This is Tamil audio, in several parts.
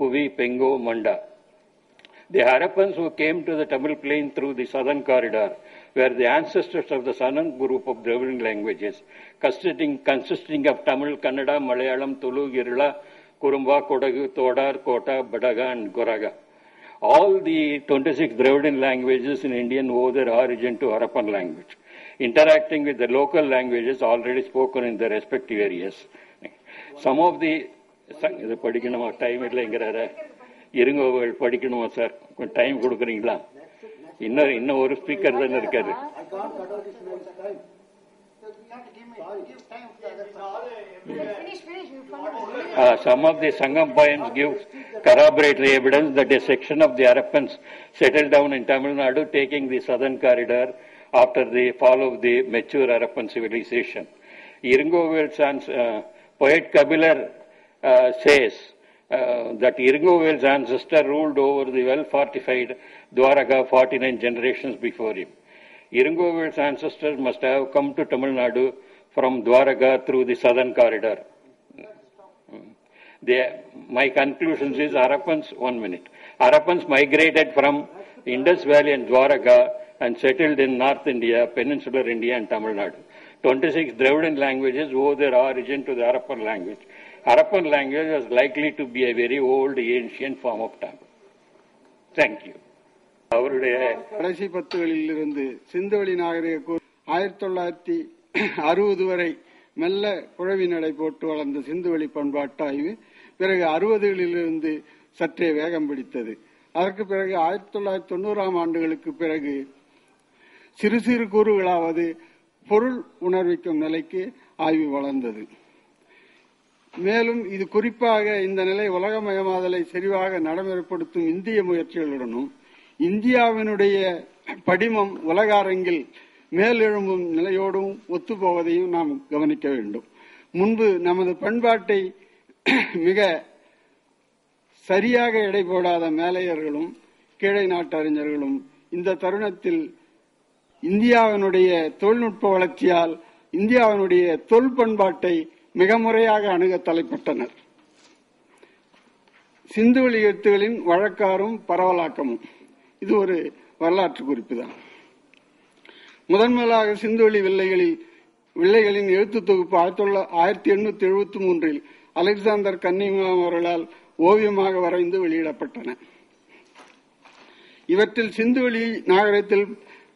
Kuvi, Pengo, Manda. The Harappans who came to the Tamil plain through the southern corridor were the ancestors of the Sanang group of Dravidian languages, consisting, consisting of Tamil, Kannada, Malayalam, Tulu, Irula, Kurumba, Kodagu, Todar, Kota, Badaga, and Goraga. All the 26 Dravidian languages in Indian owe their origin to Harappan language, interacting with the local languages already spoken in their respective areas. Some of the இது படிக்கணுமா டைம் இல்லைங்கிறார இருங்க படிக்கணுமா சார் கொஞ்சம் டைம் கொடுக்குறீங்களா இன்னும் இன்னும் ஒரு ஸ்பீக்கர் தானே இருக்காரு. Uh, some of the Sangam poems give corroboratory evidence that a section of the Harappans settled down in Tamil Nadu, taking the southern corridor after the fall of the mature Harappan civilization. Iringovil's uh, poet Kabilar uh, says uh, that Iringovil's ancestor ruled over the well-fortified Dwaraka 49 generations before him. Iringovil's ancestors must have come to Tamil Nadu from Dwaraka through the southern corridor. They, my conclusions is Harappans, one minute. Harappans migrated from Indus Valley and Dwaraka and settled in North India, Peninsular India and Tamil Nadu. 26 Dravidian languages owe their origin to the Harappan language. Harappan language was likely to be a very old ancient form of Tamil. Thank you. அவருடைய கடைசி பத்துகளில் இருந்து சிந்தவெளி நாகரிக ஆயிரத்தி தொள்ளாயிரத்தி அறுபது வரை மெல்ல குழவி நடை போட்டு வளர்ந்த சிந்துவெளி பண்பாட்டு ஆய்வு பிறகு அறுபதுகளிலிருந்து சற்றே வேகம் பிடித்தது அதற்கு பிறகு ஆயிரத்தி தொள்ளாயிரத்தி தொண்ணூறாம் ஆண்டுகளுக்கு பிறகு சிறு சிறு கூறுகளாவது பொருள் உணர்விக்கும் நிலைக்கு ஆய்வு வளர்ந்தது மேலும் இது குறிப்பாக இந்த நிலை உலகமயமாதலை செறிவாக நடைமுறைப்படுத்தும் இந்திய முயற்சிகளுடனும் இந்தியாவினுடைய படிமம் உலக அரங்கில் மேலெழும்பும் நிலையோடும் ஒத்துப்போவதையும் நாம் கவனிக்க வேண்டும். முன்பு நமது பண்பாட்டை மிக சரியாக எடை போடாத மேலையர்களும் கீழே நாட்டு அறிஞர்களும் இந்த தருணத்தில் இந்தியாவினுடைய தொழில்நுட்ப வளர்ச்சியால் இந்தியாவினுடைய தொல் பண்பாட்டை மிக முறையாக அணுக தலைப்பட்டனர். சிந்துவெளி எழுத்துகளின் வழக்காரும் பரவலாக்கமும். இது ஒரு வரலாற்று குறிப்பு தான் முதன் முதலாக சிந்துவெளி வில்லைகளில் வில்லைகளின் எழுத்து தொகுப்பு ஆயிரத்தி தொள்ளாயிரத்தி ஆயிரத்தி எண்ணூத்தி எழுபத்தி மூன்றில் அலெக்சாந்தர் கன்னிங்காம் அவர்களால் ஓவியமாக வரைந்து வெளியிடப்பட்டன. இவற்றில் சிந்துவெளி நாகரத்தில்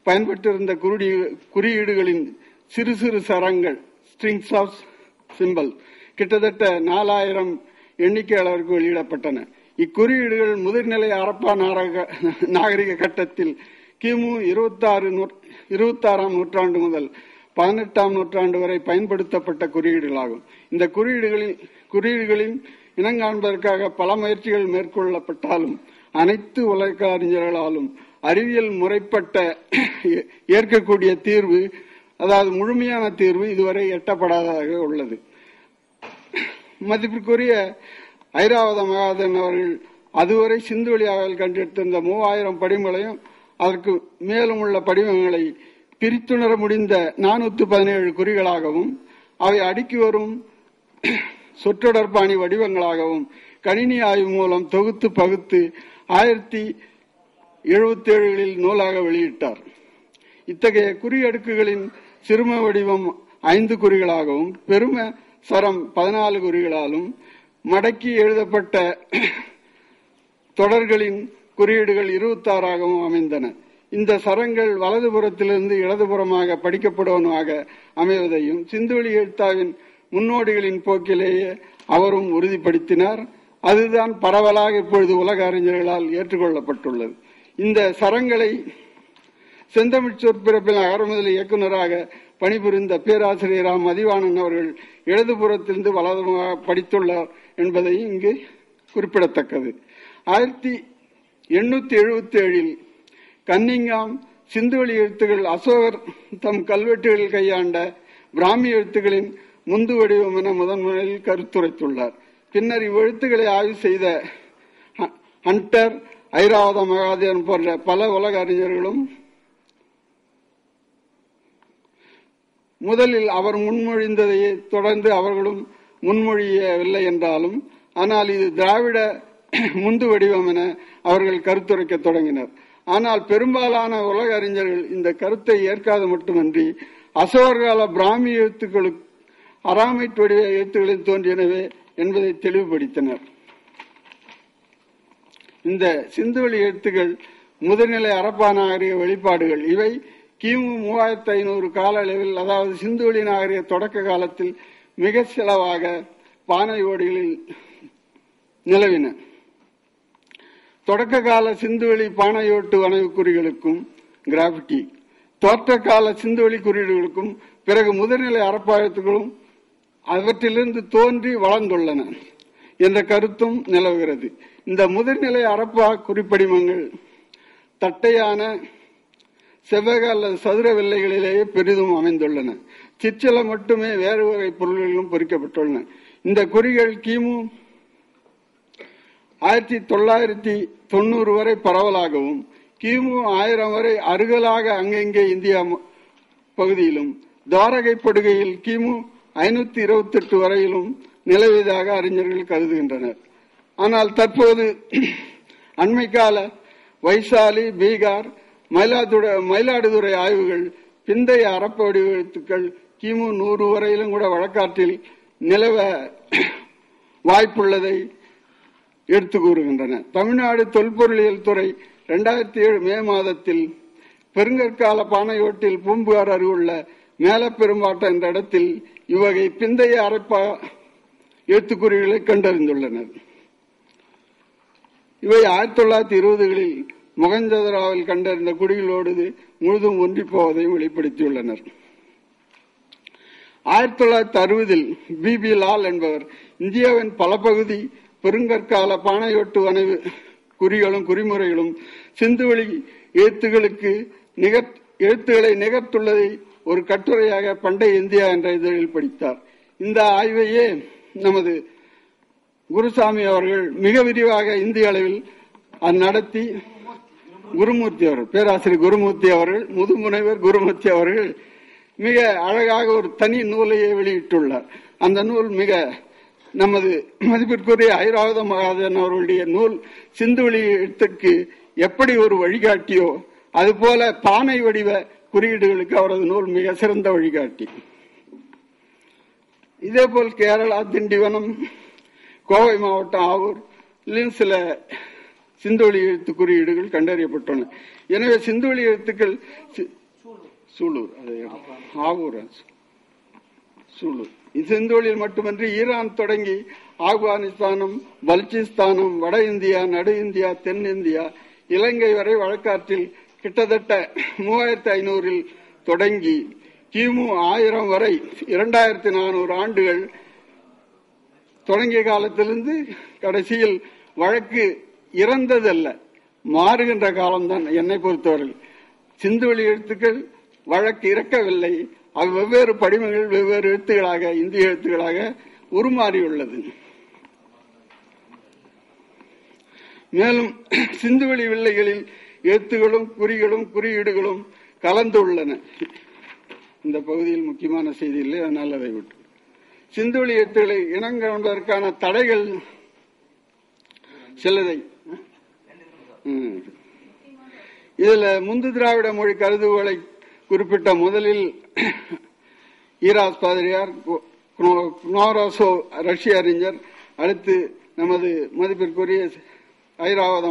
பயன்பட்டிருந்த குருடி குறியீடுகளின் சிறு சிறு சரங்கள் ஸ்ட்ரிங்ஸ் ஆஃப் சிம்பல் கிட்டத்தட்ட நாலாயிரம் எண்ணிக்கை அளவிற்கு வெளியிடப்பட்டன. இக்குறியீடுகள் முதிர்நிலை அரப்பா நாரக நாகரிக கட்டத்தில் கிமு இருபத்தாறு இருபத்தாறாம் நூற்றாண்டு முதல் பதினெட்டாம் நூற்றாண்டு வரை பயன்படுத்தப்பட்ட குறியீடுகளாகும். இந்த குறியீடுகளில் குறியீடுகளின் இனங்காண்பதற்காக பல முயற்சிகள் மேற்கொள்ளப்பட்டாலும் அனைத்து உலக அறிஞர்களாலும் அறிவியல் முறைப்பட்ட ஏற்கக்கூடிய தீர்வு அதாவது முழுமையான தீர்வு இதுவரை எட்டப்படாததாக உள்ளது. மதிப்பிற்குரிய ஐராவத மகாதன் அவர்கள் அதுவரை சிந்து ஆய்வில் கண்டெடுத்திருந்த மூவாயிரம் படிமங்களையும் அதற்கு மேலும் உள்ள படிவங்களை பிரித்துணர முடிந்த நானூற்று பதினேழு குறிகளாகவும் அவை அடுக்கி வரும் சொற்றொடர்பாணி வடிவங்களாகவும் கணினி ஆய்வு மூலம் தொகுத்து பகுத்து ஆயிரத்தி எழுபத்தி ஏழுகளில் நூலாக வெளியிட்டார். இத்தகைய குறியடுக்குகளின் சிறும வடிவம் ஐந்து குறிகளாகவும் பெரும சரம் பதினாலு குறிகளாலும் மடக்கி எழுதப்பட்ட தொடர்களின் குறியீடுகள் இருபத்தாறாகவும் அமைந்தன. இந்த சரங்கள் வலதுபுறத்திலிருந்து இடதுபுறமாக படிக்கப்படுவனாக அமைவதையும் சிந்துவெளி எழுத்தாவின் முன்னோடிகளின் போக்கிலேயே அவரும் உறுதிப்படுத்தினார். அதுதான் பரவலாக இப்பொழுது உலக அறிஞர்களால் ஏற்றுக்கொள்ளப்பட்டுள்ளது. இந்த சரங்களை செந்தமிழ் சொற்பிறப்பில் அகரமுதல் இயக்குநராக பணிபுரிந்த பேராசிரியராம் மதிவாணன் அவர்கள் இடதுபுறத்திலிருந்து வலதுமாக படித்துள்ளார் என்பதை இங்கு குறிப்பிடத்தக்கது. ஆயிரத்தி எண்ணூத்தி எழுபத்தி ஏழில் கன்னிங்காம் சிந்துவெளி எழுத்துகள் அசோகர் தம் கல்வெட்டுகளில் கையாண்ட பிராமி எழுத்துகளின் முந்து வடிவம் என முதன்முறையில் கருத்துரைத்துள்ளார். பின்னர் இவ்வெழுத்துக்களை ஆய்வு செய்த ஹண்டர் ஐராவத மகாதேவன் போன்ற பல உலக அறிஞர்களும் முதலில் அவர் முன்மொழிந்ததையே தொடர்ந்து அவர்களும் முன்மொழியவில்லை என்றாலும் ஆனால் இது திராவிட முந்து வடிவம் என அவர்கள் கருத்துரைக்க தொடங்கினர். ஆனால் பெரும்பாலான உலக அறிஞர்கள் இந்த கருத்தை ஏற்காது மட்டுமன்றி அசோகர்கால பிராமி எழுத்துக்களுக்கு அராமைட் வடிவ எழுத்துக்களில் தோன்றியனவே என்பதை தெளிவுபடுத்தினர். இந்த சிந்துவெளி எழுத்துக்கள் முதுநிலை அரப்பா நாகரிக வெளிப்பாடுகள் இவை கிமு மூவாயிரத்தி ஐநூறு கால அளவில் அதாவது சிந்துவெளி நாகரிக தொடக்க காலத்தில் மிக செலவாக பானை ஓடிகளில் நிலவின. தொடக்க கால சிந்துவெளி பானையோட்டு வணைவு குறிகளுக்கும் கிராஃபிட்டி தோற்ற கால சிந்துவெளி குறியீடுகளுக்கும் பிறகு முதுநிலை அறப்பாயத்துகளும் அவற்றிலிருந்து தோன்றி வளர்ந்துள்ளன என்ற கருத்தும் நிலவுகிறது. இந்த முதிர்நிலை அரப்பா குறிப்படிமங்கள் தட்டையான செவ்வக அல்லது சதுர வெள்ளைகளிலேயே பெரிதும் அமைந்துள்ளன. சிற்சில மட்டுமே வேறு வகை பொருள்களிலும் பொறிக்கப்பட்டுள்ளன. இந்த குறிகள் கிமு ஆயிரத்தி தொள்ளாயிரத்தி தொண்ணூறு வரை பரவலாகவும் கிமு ஆயிரம் வரை அருகலாக அங்கங்கே இந்தியா பகுதியிலும் தாரகை படுகையில் கிமு ஐநூத்தி இருபத்தி எட்டு வரையிலும் நிலவியதாக அறிஞர்கள் கருதுகின்றனர். ஆனால் தற்போது அண்மைக்கால வைசாலி பீகார் மயிலாதுறை மயிலாடுதுறை ஆய்வுகள் பிந்தைய அரப்ப வடிவத்துக்கள் கிமு நூறு வரையிலும் கூட வழக்காற்றில் நிலவ வாய்ப்புள்ளதை எடுத்து கூறுகின்றன. தமிழ்நாடு தொல்பொருளியல் துறை இரண்டாயிரத்தி ஏழு மே மாதத்தில் பெருங்கற்கால பானையோட்டில் பூம்புகார் அருகுள்ள மேலப்பெரும்பாட்டம் என்ற இடத்தில் இவ்வகை பிந்தைய அரைப்பா எழுத்துக்குறிகளை கண்டறிந்துள்ளனர். இவை ஆயிரத்தி தொள்ளாயிரத்தி இருபதுகளில் மொகஞ்சதராவில் கண்டறிந்த குடிகளோடு முழுதும் ஒன்றி போவதையும் வெளிப்படுத்தியுள்ளனர். ஆயிரத்தி தொள்ளாயிரத்தி அறுபதில் பி. பி. லால் என்பவர் இந்தியாவின் பல பகுதி பெருங்கற்கால பானையோட்டு வனைவு குறிகளும் குறிமுறைகளும் சிந்துவெளி எழுத்துகளுக்கு நிகர் எழுத்துக்களை நிகர்த்துள்ளதை ஒரு கட்டுரையாக பண்டைய இந்தியா என்ற இதழில் படித்தார். இந்த ஆய்வையே நமது குருசாமி அவர்கள் மிக விரிவாக இந்திய அளவில் அது நடத்தி குருமூர்த்தி அவர்கள் பேராசிரியர் குருமூர்த்தி அவர்கள் முதுமுனைவர் குருமூர்த்தி அவர்கள் மிக அழகாக ஒரு தனி நூலையே வெளியிட்டுள்ளார். அந்த நூல் மிக நமது மதிப்பிற்குரிய ஐராவத மகாதன் அவர்களுடைய நூல் சிந்துவெளி எழுத்துக்கு எப்படி ஒரு வழிகாட்டியோ அதுபோல பானை வடிவ குறியீடுகளுக்கு அவரது நூல் மிக சிறந்த வழிகாட்டி. இதேபோல் கேரளா திண்டிவனம் கோவை மாவட்டம் ஆவூர் சில சிந்தொழி எழுத்து குறியீடுகள் கண்டறியப்பட்டுள்ளன. எனவே சிந்தொழி எழுத்துக்கள் சூலூர். ஆவூர் சூலூர். சிந்துவெளியில் மட்டுமன்றி ஈரான் தொடங்கி ஆப்கானிஸ்தானம் பல்சிஸ்தானம் வட இந்தியா நடு இந்தியா தென் இந்தியா இலங்கை வரை வழக்காற்றில் கிட்டத்தட்ட மூவாயிரத்தி ஐநூறில் தொடங்கி கிமு ஆயிரம் வரை இரண்டாயிரத்தி நானூறு ஆண்டுகள் தொடங்கிய காலத்திலிருந்து கடைசியில் வழக்கு இறந்ததல்ல. மாறுகின்ற காலம்தான் என்னை பொறுத்தவரை சிந்துவெளி எழுத்துக்கள் வழக்கு இறக்கவில்லை. அது வெவ்வேறு படிமங்கள் வெவ்வேறு எழுத்துக்களாக இந்திய எழுத்துக்களாக உருமாறியுள்ளது. மேலும் சிந்துவெளி வில்லைகளில் எழுத்துகளும் குறிகளும் குறியீடுகளும் கலந்துள்ளன. இந்த பகுதியில் முக்கியமான செய்தி இல்லை அதனால் அதை விட்டு. சிந்துவெளி எழுத்துக்களை இனங்காண்பதற்கான தடைகள் சிலதை. இதுல முந்து திராவிட மொழி கருதுகோளை குறிப்பிட்ட முதலில் ஈராஸ் பாதிரியார் குனோராசோ ரஷ்ய அறிஞர் அடுத்து நமது மதிப்பிற்குரிய ஐராவத